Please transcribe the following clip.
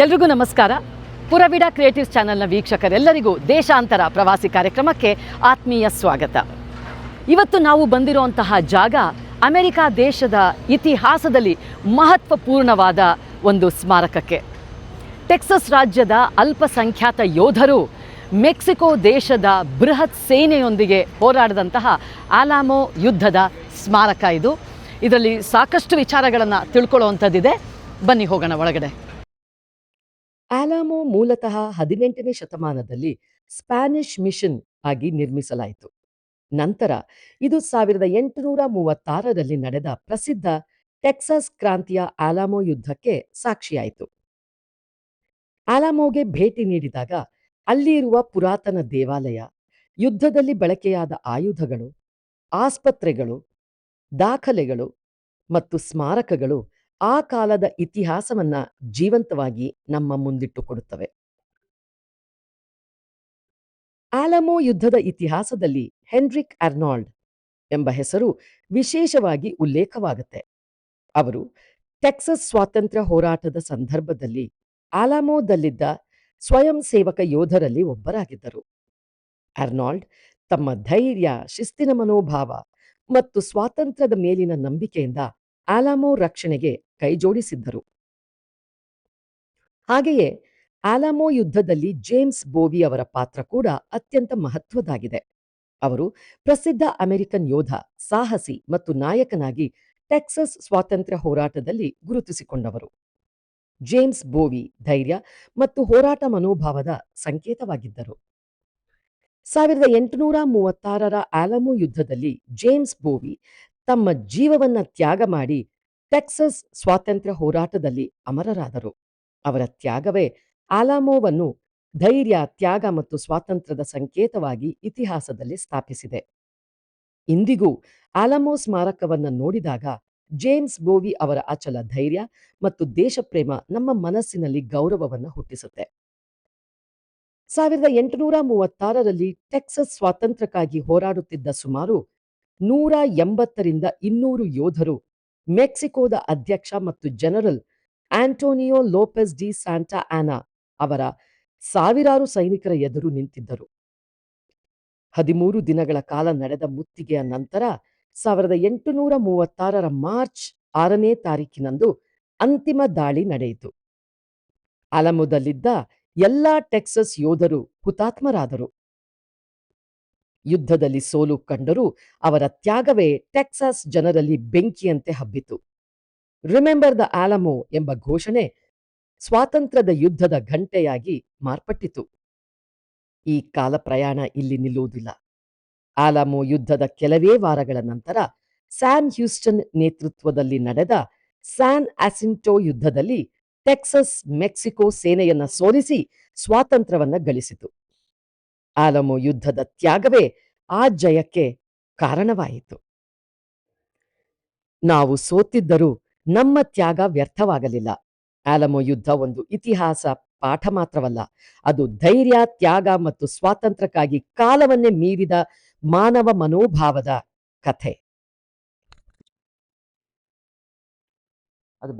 ಎಲ್ರಿಗೂ ನಮಸ್ಕಾರ. ಪುರವಿಡ ಕ್ರಿಯೇಟಿವ್ಸ್ ಚಾನೆಲ್ನ ವೀಕ್ಷಕರೆಲ್ಲರಿಗೂ ದೇಶಾಂತರ ಪ್ರವಾಸಿ ಕಾರ್ಯಕ್ರಮಕ್ಕೆ ಆತ್ಮೀಯ ಸ್ವಾಗತ. ಇವತ್ತು ನಾವು ಬಂದಿರುವಂತಹ ಜಾಗ ಅಮೆರಿಕ ದೇಶದ ಇತಿಹಾಸದಲ್ಲಿ ಮಹತ್ವಪೂರ್ಣವಾದ ಒಂದು ಸ್ಮಾರಕಕ್ಕೆ. ಟೆಕ್ಸಸ್ ರಾಜ್ಯದ ಅಲ್ಪಸಂಖ್ಯಾತ ಯೋಧರು ಮೆಕ್ಸಿಕೋ ದೇಶದ ಬೃಹತ್ ಸೇನೆಯೊಂದಿಗೆ ಹೋರಾಡಿದಂತಹ ಆಲಾಮೋ ಯುದ್ಧದ ಸ್ಮಾರಕ ಇದು. ಇದರಲ್ಲಿ ಸಾಕಷ್ಟು ವಿಚಾರಗಳನ್ನು ತಿಳ್ಕೊಳ್ಳುವಂಥದ್ದಿದೆ ಬನ್ನಿ ಹೋಗೋಣ ಒಳಗಡೆ. ಆಲಾಮೋ ಮೂಲತಃ ಹದಿನೆಂಟನೇ ಶತಮಾನದಲ್ಲಿ ಸ್ಪ್ಯಾನಿಷ್ ಮಿಷನ್ ಆಗಿ ನಿರ್ಮಿಸಲಾಯಿತು. ನಂತರ ಇದು ಸಾವಿರದ ಎಂಟುನೂರ ಮೂವತ್ತಾರರಲ್ಲಿ ನಡೆದ ಪ್ರಸಿದ್ಧ ಟೆಕ್ಸಾಸ್ ಕ್ರಾಂತಿಯ ಆಲಾಮೊ ಯುದ್ಧಕ್ಕೆ ಸಾಕ್ಷಿಯಾಯಿತು. ಆಲಾಮೋಗೆ ಭೇಟಿ ನೀಡಿದಾಗ ಅಲ್ಲಿ ಇರುವ ಪುರಾತನ ದೇವಾಲಯ, ಯುದ್ಧದಲ್ಲಿ ಬಳಕೆಯಾದ ಆಯುಧಗಳು, ಆಸ್ಪತ್ರೆಗಳು, ದಾಖಲೆಗಳು ಮತ್ತು ಸ್ಮಾರಕಗಳು ಆ ಕಾಲದ ಇತಿಹಾಸವನ್ನ ಜೀವಂತವಾಗಿ ನಮ್ಮ ಮುಂದಿಟ್ಟುಕೊಡುತ್ತವೆ. ಆಲಮೋ ಯುದ್ಧದ ಇತಿಹಾಸದಲ್ಲಿ ಹೆನ್ರಿಕ್ ಅರ್ನಾಲ್ಡ್ ಎಂಬ ಹೆಸರು ವಿಶೇಷವಾಗಿ ಉಲ್ಲೇಖವಾಗುತ್ತೆ. ಅವರು ಟೆಕ್ಸಸ್ ಸ್ವಾತಂತ್ರ್ಯ ಹೋರಾಟದ ಸಂದರ್ಭದಲ್ಲಿ ಆಲಾಮೋದಲ್ಲಿದ್ದ ಸ್ವಯಂ ಸೇವಕ ಯೋಧರಲ್ಲಿ ಒಬ್ಬರಾಗಿದ್ದರು. ಅರ್ನಾಲ್ಡ್ ತಮ್ಮ ಧೈರ್ಯ, ಶಿಸ್ತಿನ ಮನೋಭಾವ ಮತ್ತು ಸ್ವಾತಂತ್ರ್ಯದ ಮೇಲಿನ ನಂಬಿಕೆಯಿಂದ ಆಲಾಮೋ ರಕ್ಷಣೆಗೆ ಕೈಜೋಡಿಸಿದ್ದರು. ಹಾಗೆಯೇ ಆಲಾಮೋ ಯುದ್ಧದಲ್ಲಿ ಜೇಮ್ಸ್ ಬೋವಿ ಅವರ ಪಾತ್ರ ಕೂಡ ಅತ್ಯಂತ ಮಹತ್ವದಾಗಿದೆ. ಅವರು ಪ್ರಸಿದ್ಧ ಅಮೆರಿಕನ್ ಯೋಧ, ಸಾಹಸಿ ಮತ್ತು ನಾಯಕನಾಗಿ ಟೆಕ್ಸಸ್ ಸ್ವಾತಂತ್ರ್ಯ ಹೋರಾಟದಲ್ಲಿ ಗುರುತಿಸಿಕೊಂಡವರು. ಜೇಮ್ಸ್ ಬೋವಿ ಧೈರ್ಯ ಮತ್ತು ಹೋರಾಟ ಮನೋಭಾವದ ಸಂಕೇತವಾಗಿದ್ದರು. ಸಾವಿರದ ಎಂಟುನೂರ ಮೂವತ್ತಾರರ ಆಲಮೋ ಯುದ್ಧದಲ್ಲಿ ಜೇಮ್ಸ್ ಬೋವಿ ತಮ್ಮ ಜೀವವನ್ನ ತ್ಯಾಗ ಮಾಡಿ ಟೆಕ್ಸಸ್ ಸ್ವಾತಂತ್ರ್ಯ ಹೋರಾಟದಲ್ಲಿ ಅಮರರಾದರು. ಅವರ ತ್ಯಾಗವೇ ಆಲಾಮೋವನ್ನು ಧೈರ್ಯ, ತ್ಯಾಗ ಮತ್ತು ಸ್ವಾತಂತ್ರ್ಯದ ಸಂಕೇತವಾಗಿ ಇತಿಹಾಸದಲ್ಲಿ ಸ್ಥಾಪಿಸಿದೆ. ಇಂದಿಗೂ ಆಲಮೋ ಸ್ಮಾರಕವನ್ನು ನೋಡಿದಾಗ ಜೇಮ್ಸ್ ಬೋವಿ ಅವರ ಅಚಲ ಧೈರ್ಯ ಮತ್ತು ದೇಶಪ್ರೇಮ ನಮ್ಮ ಮನಸ್ಸಿನಲ್ಲಿ ಗೌರವವನ್ನು ಹುಟ್ಟಿಸುತ್ತೆ. ಸಾವಿರದ ಎಂಟುನೂರ ಮೂವತ್ತಾರರಲ್ಲಿ ಟೆಕ್ಸಸ್ ಸ್ವಾತಂತ್ರ್ಯಕ್ಕಾಗಿ ಹೋರಾಡುತ್ತಿದ್ದ ಸುಮಾರು ನೂರ ಎಂಬತ್ತರಿಂದ ಇನ್ನೂರು ಯೋಧರು ಮೆಕ್ಸಿಕೋದ ಅಧ್ಯಕ್ಷ ಮತ್ತು general Antonio Lopez de Santa Ana ಅವರ ಸಾವಿರಾರು ಸೈನಿಕರ ಎದುರು ನಿಂತಿದ್ದರು. ಹದಿಮೂರು ದಿನಗಳ ಕಾಲ ನಡೆದ ಮುತ್ತಿಗೆಯ ನಂತರ ಸಾವಿರದ ಎಂಟುನೂರ ಮೂವತ್ತಾರರ ಮಾರ್ಚ್ ಆರನೇ ತಾರೀಕಿನಂದು ಅಂತಿಮ ದಾಳಿ ನಡೆಯಿತು. ಅಲಮುದಲ್ಲಿದ್ದ ಎಲ್ಲಾ ಟೆಕ್ಸಸ್ ಯೋಧರು ಹುತಾತ್ಮರಾದರು. ಯುದ್ಧದಲ್ಲಿ ಸೋಲು ಕಂಡರೂ ಅವರ ತ್ಯಾಗವೇ ಟೆಕ್ಸಾಸ್ ಜನರಲ್ಲಿ ಬೆಂಕಿಯಂತೆ ಹಬ್ಬಿತು. ರಿಮೆಂಬರ್ ದ ಆಲಮೋ ಎಂಬ ಘೋಷಣೆ ಸ್ವಾತಂತ್ರ್ಯದ ಯುದ್ಧದ ಘಂಟೆಯಾಗಿ ಮಾರ್ಪಟ್ಟಿತು. ಈ ಕಾಲ ಪ್ರಯಾಣ ಇಲ್ಲಿ ನಿಲ್ಲುವುದಿಲ್ಲ. ಆಲಮೋ ಯುದ್ಧದ ಕೆಲವೇ ವಾರಗಳ ನಂತರ ಸ್ಯಾನ್ ಹ್ಯೂಸ್ಟನ್ ನೇತೃತ್ವದಲ್ಲಿ ನಡೆದ ಸ್ಯಾನ್ ಆಸಿಂಟೋ ಯುದ್ಧದಲ್ಲಿ ಟೆಕ್ಸಸ್ ಮೆಕ್ಸಿಕೋ ಸೇನೆಯನ್ನ ಸೋಲಿಸಿ ಸ್ವಾತಂತ್ರ್ಯವನ್ನ ಗಳಿಸಿತು. ಆಲಮೋ ಯುದ್ಧದ ತ್ಯಾಗವೇ ಆ ಜಯಕ್ಕೆ ಕಾರಣವಾಯಿತು. ನಾವು ಸೋತಿದ್ದರೂ ನಮ್ಮ ತ್ಯಾಗ ವ್ಯರ್ಥವಾಗಲಿಲ್ಲ. ಆಲಮೋ ಯುದ್ಧ ಒಂದು ಇತಿಹಾಸ ಪಾಠ ಮಾತ್ರವಲ್ಲ, ಅದು ಧೈರ್ಯ, ತ್ಯಾಗ ಮತ್ತು ಸ್ವಾತಂತ್ರ್ಯಕ್ಕಾಗಿ ಕಾಲವನ್ನೇ ಮೀರಿದ ಮಾನವ ಮನೋಭಾವದ ಕಥೆ. ಅದು